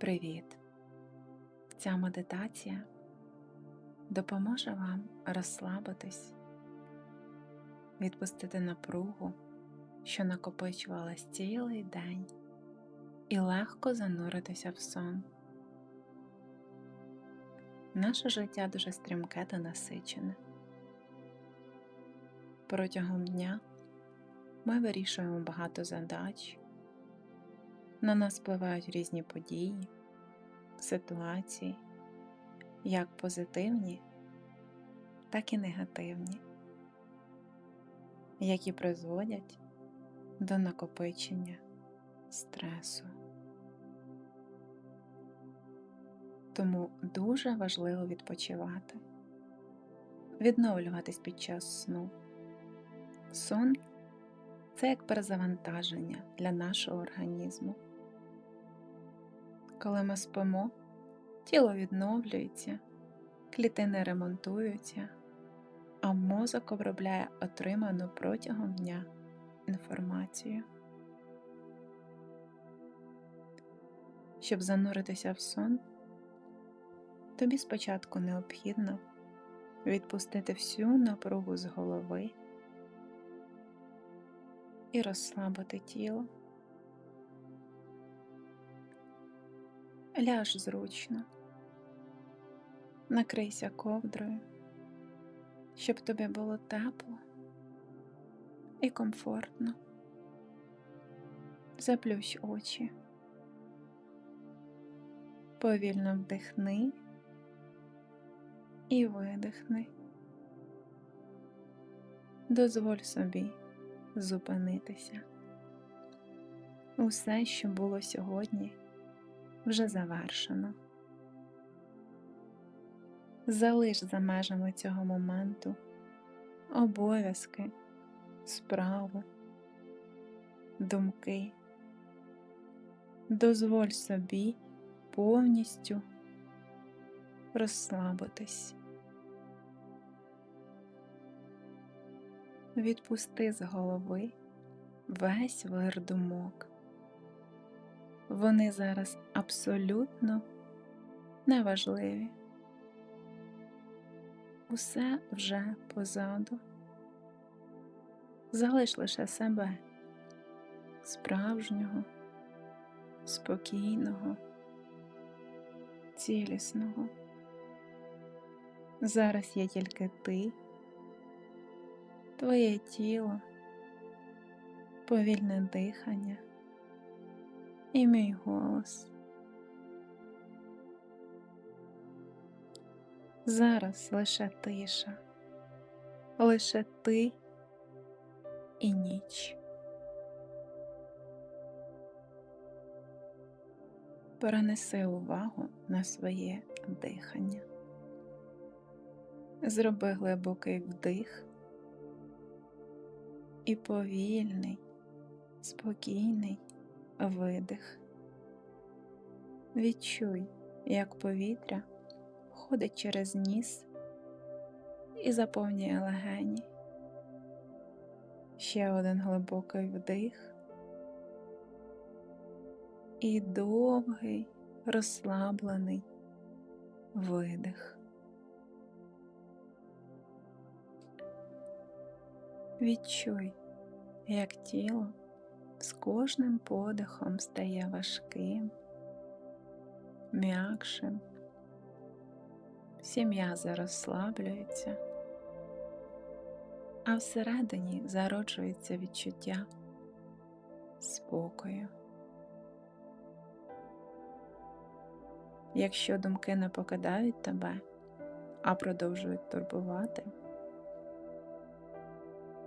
Привіт! Ця медитація допоможе вам розслабитись, відпустити напругу, що накопичувалась цілий день, і легко зануритися в сон. Наше життя дуже стрімке та насичене. Протягом дня ми вирішуємо багато задач, на нас впливають різні події, ситуації, як позитивні, так і негативні, які призводять до накопичення стресу. Тому дуже важливо відпочивати, відновлюватись під час сну. Сон це як перезавантаження для нашого організму. Коли ми спимо, тіло відновлюється, клітини ремонтуються, а мозок обробляє отриману протягом дня інформацію. Щоб зануритися в сон, тобі спочатку необхідно відпустити всю напругу з голови і розслабити тіло. Ляж зручно, накрийся ковдрою, щоб тобі було тепло і комфортно. Заплющ очі, повільно вдихни і видихни. Дозволь собі зупинитися. Усе, що було сьогодні, вже завершено. Залиш за межами цього моменту обов'язки, справи, думки. Дозволь собі повністю розслабитись. Відпусти з голови весь вир думок. Вони зараз абсолютно неважливі. Усе вже позаду. Залиш лише себе справжнього, спокійного, цілісного. Зараз є тільки ти твоє тіло, повільне дихання і мій голос. Зараз лише тиша, лише ти і ніч. Перенеси увагу на своє дихання. Зроби глибокий вдих і повільний, спокійний видих. Відчуй, як повітря входить через ніс і заповнює легені. Ще один глибокий вдих і довгий розслаблений видих. Відчуй, як тіло з кожним подихом стає важким, м'якшим, всі м'язи розслаблюються, а всередині зароджується відчуття спокою. Якщо думки не покидають тебе, а продовжують турбувати,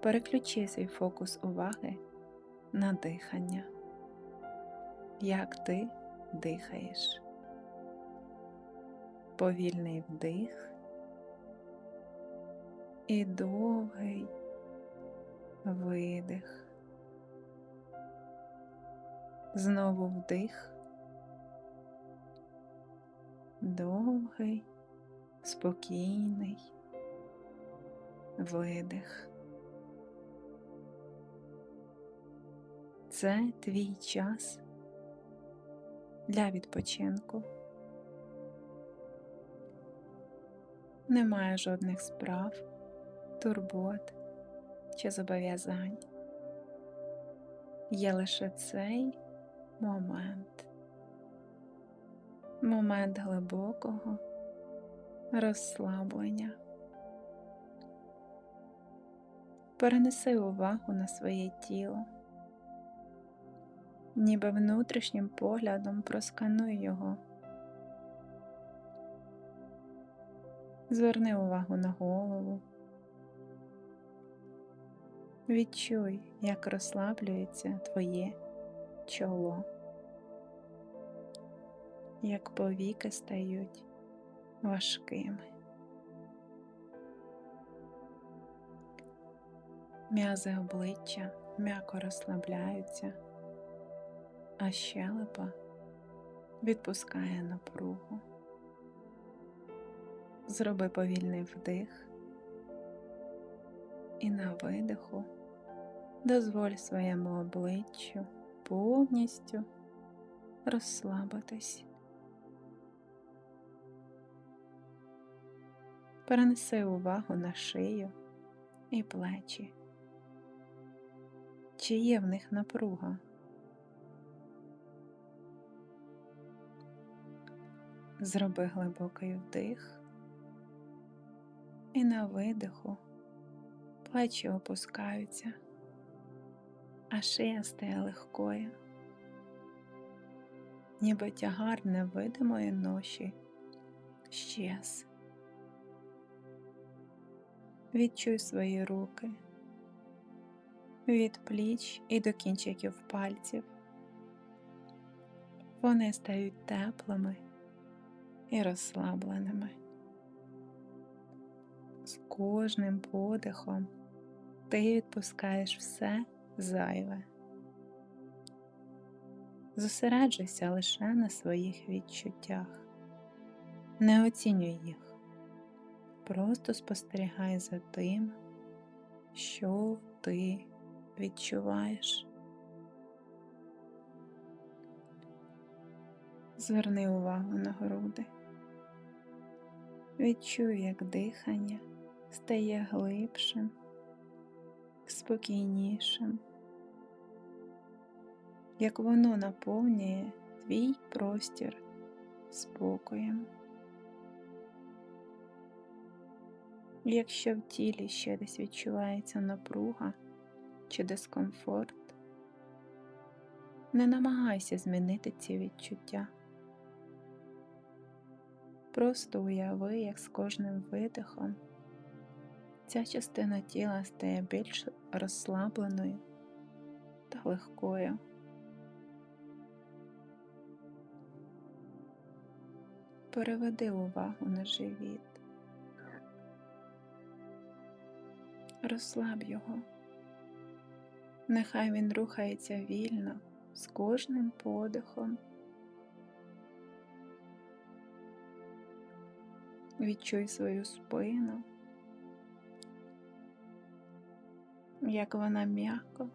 переключи свій фокус уваги на дихання, як ти дихаєш, повільний вдих і довгий видих, знову вдих, довгий, спокійний видих. Це твій час для відпочинку. Немає жодних справ, турбот чи зобов'язань. Є лише цей момент, момент глибокого розслаблення. Перенеси увагу на своє тіло, ніби внутрішнім поглядом проскануй його. Зверни увагу на голову. Відчуй, як розслаблюється твоє чоло, як повіки стають важкими. М'язи обличчя м'яко розслабляються, а щелепа відпускає напругу. Зроби повільний вдих і на видиху дозволь своєму обличчю повністю розслабитись. Перенеси увагу на шию і плечі. Чи є в них напруга? Зроби глибокий вдих і на видиху плечі опускаються, а шия стає легкою, ніби тягар невидимої ноші щез. Відчуй свої руки від пліч і до кінчиків пальців. Вони стають теплими і розслабленими. З кожним подихом ти відпускаєш все зайве. Зосереджуйся лише на своїх відчуттях, не оцінюй їх, просто спостерігай за тим, що ти відчуваєш. Зверни увагу на груди. Відчуй, як дихання стає глибшим, спокійнішим, як воно наповнює твій простір спокоєм. Якщо в тілі ще десь відчувається напруга чи дискомфорт, не намагайся змінити ці відчуття. Просто уяви, як з кожним видихом ця частина тіла стає більш розслабленою та легкою. Переведи увагу на живіт, розслаб його, нехай він рухається вільно з кожним подихом. Відчуй свою спину, як вона м'яко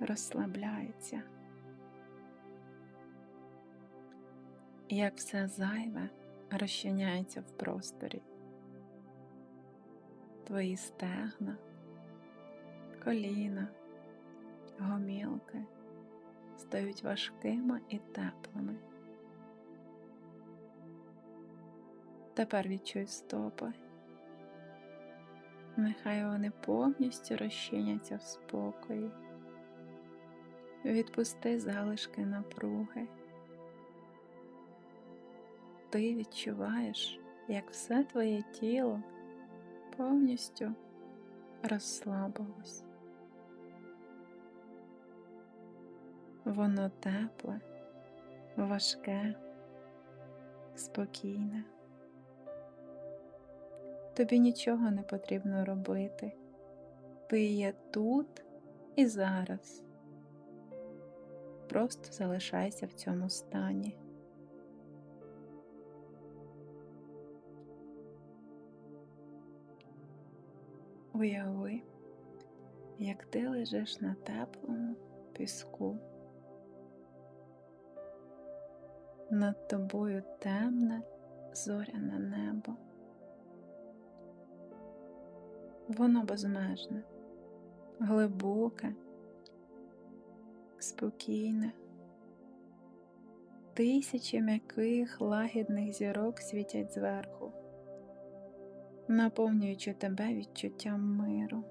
розслабляється, як все зайве розчиняється в просторі, твої стегна, коліна, гомілки стають важкими і теплими. Тепер відчуй стопи. Нехай вони повністю розчиняться в спокої. Відпусти залишки напруги. Ти відчуваєш, як все твоє тіло повністю розслабилось. Воно тепле, важке, спокійне. Тобі нічого не потрібно робити. Ти є тут і зараз. Просто залишайся в цьому стані. Уяви, як ти лежиш на теплому піску. над тобою темне зоряне небо. Воно безмежне, глибоке, спокійне. Тисячі м'яких лагідних зірок світять зверху, наповнюючи тебе відчуттям миру.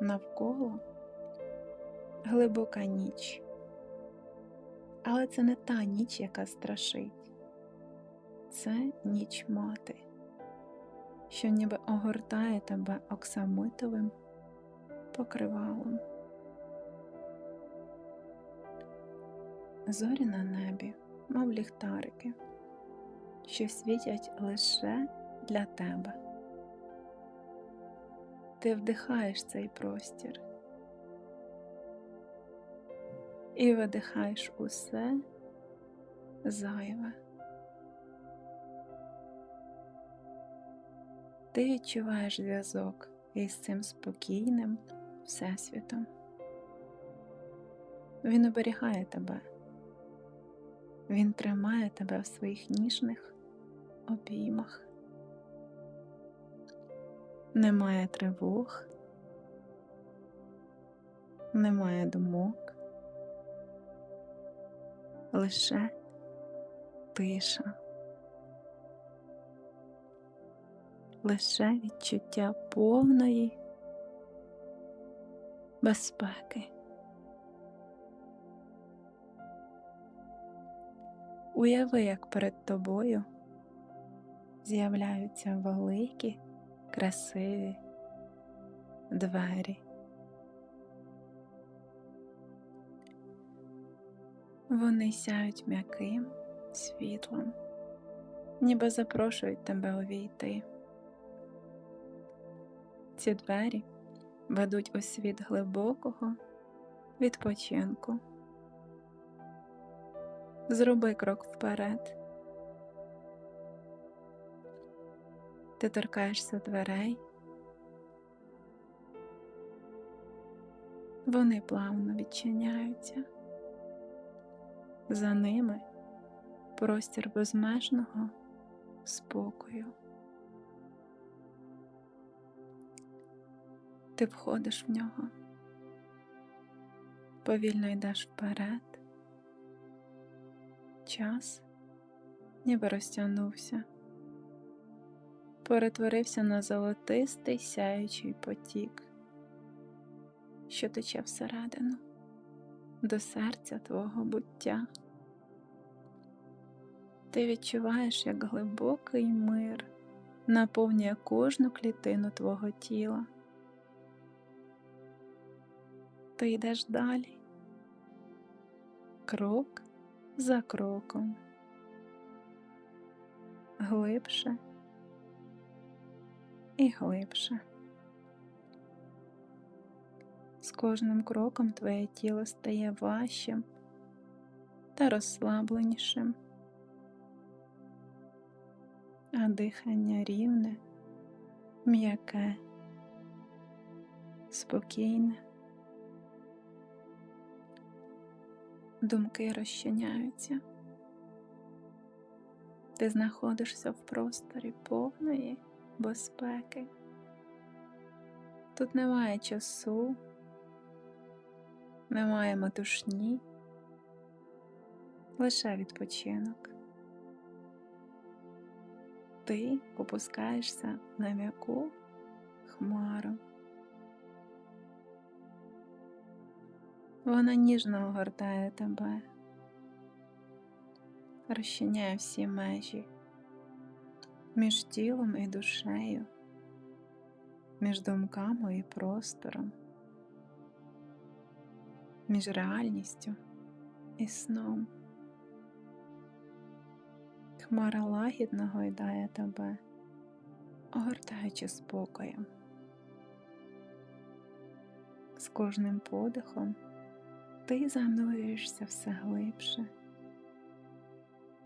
Навколо глибока ніч, але це не та ніч, яка страшить, це ніч мати, що ніби огортає тебе оксамитовим покривалом. Зорі на небі, мов ліхтарики, що світять лише для тебе. Ти вдихаєш цей простір і видихаєш усе зайве. Ти відчуваєш зв'язок із цим спокійним Всесвітом. Він оберігає тебе. Він тримає тебе в своїх ніжних обіймах. Немає тривог, немає думок, лише тиша, лише відчуття повної безпеки. Уяви, як перед тобою з'являються великі, красиві двері. Вони сяють м'яким світлом, ніби запрошують тебе увійти. Ці двері ведуть у світ глибокого відпочинку. Зроби крок вперед. Ти торкаєшся дверей. Вони плавно відчиняються. За ними простір безмежного спокою. Ти входиш в нього, повільно йдеш вперед час ніби розтягнувся, перетворився на золотистий сяючий потік, що тече всередину, до серця твого буття. Ти відчуваєш, як глибокий мир наповнює кожну клітину твого тіла. Ти йдеш далі, крок за кроком, глибше і глибше. З кожним кроком твоє тіло стає важчим та розслабленішим, а дихання рівне, м'яке, спокійне. Думки розчиняються. Ти знаходишся в просторі повної безпеки. Тут немає часу, немає метушні, лише відпочинок. Ти опускаєшся на м'яку хмару. Вона ніжно огортає тебе, розчиняє всі межі між тілом і душею, між думками і простором, між реальністю і сном. Хмара лагідно гойдає тебе, огортаючи спокоєм. З кожним подихом ти занурюєшся все глибше,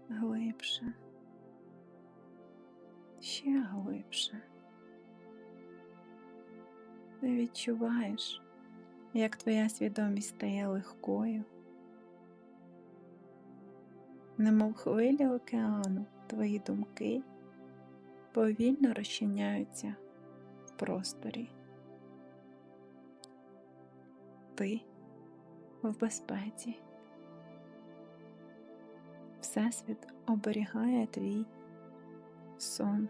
глибше, ще глибше. Ти відчуваєш, як твоя свідомість стає легкою, немов хвилі океану, твої думки повільно розчиняються в просторі. Ти в безпеці. Всесвіт оберігає твій сон.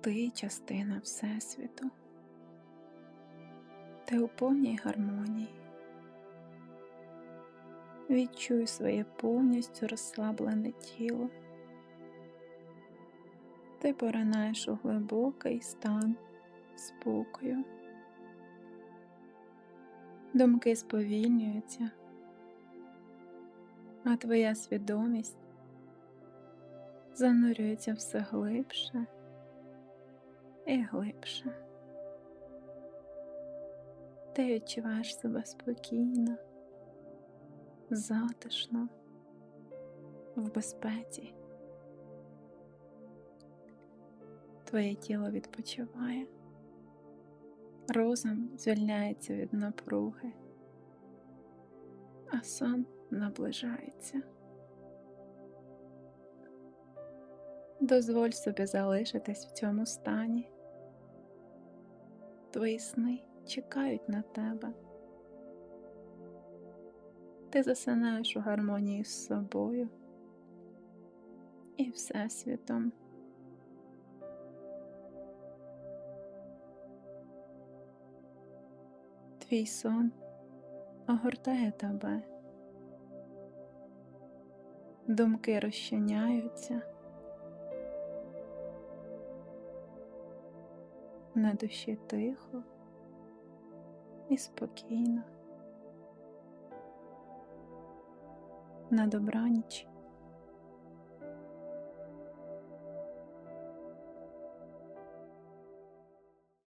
Ти частина Всесвіту. Ти у повній гармонії. Відчуй своє повністю розслаблене тіло. Ти поринаєш у глибокий стан спокою. Думки сповільнюються, а твоя свідомість занурюється все глибше і глибше. Ти відчуваєш себе спокійно, затишно, в безпеці. Твоє тіло відпочиває, розум звільняється від напруги, а сон наближається. Дозволь собі залишитись в цьому стані. Твої сни чекають на тебе. Ти засинаєш у гармонії з собою і Всесвітом. Твій сон огортає тебе, думки розчиняються, на душі тихо і спокійно. На добраніч.